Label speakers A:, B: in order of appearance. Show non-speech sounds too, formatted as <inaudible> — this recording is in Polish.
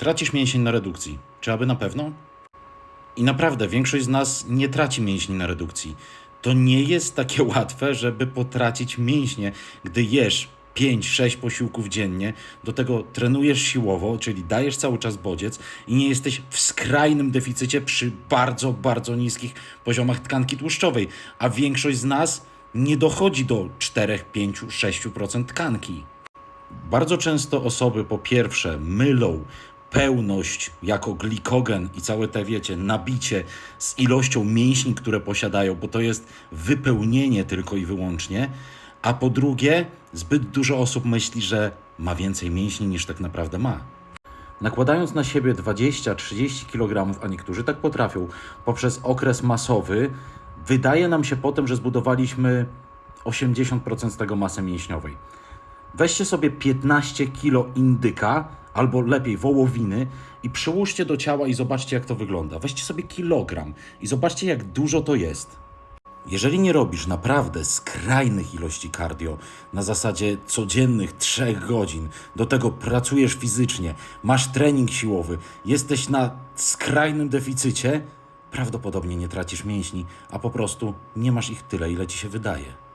A: tracisz mięsień na redukcji. Czy aby na pewno? I naprawdę większość z nas nie traci mięśni na redukcji. To nie jest takie <laughs> łatwe, żeby potracić mięśnie, gdy jesz 5-6 posiłków dziennie, do tego trenujesz siłowo, czyli dajesz cały czas bodziec i nie jesteś w skrajnym deficycie przy bardzo, bardzo niskich poziomach tkanki tłuszczowej, a większość z nas nie dochodzi do 4, 5, 6% tkanki. Bardzo często osoby po pierwsze mylą pełność jako glikogen i całe te, wiecie, nabicie z ilością mięśni, które posiadają, bo to jest wypełnienie tylko i wyłącznie, a po drugie zbyt dużo osób myśli, że ma więcej mięśni niż tak naprawdę ma. Nakładając na siebie 20-30 kg, a niektórzy tak potrafią, poprzez okres masowy, wydaje nam się potem, że zbudowaliśmy 80% z tego masy mięśniowej. Weźcie sobie 15 kg indyka, albo lepiej wołowiny i przyłóżcie do ciała i zobaczcie, jak to wygląda. Weźcie sobie kilogram i zobaczcie, jak dużo to jest. Jeżeli nie robisz naprawdę skrajnych ilości cardio na zasadzie codziennych 3 godzin, do tego pracujesz fizycznie, masz trening siłowy, jesteś na skrajnym deficycie, prawdopodobnie nie tracisz mięśni, a po prostu nie masz ich tyle, ile ci się wydaje.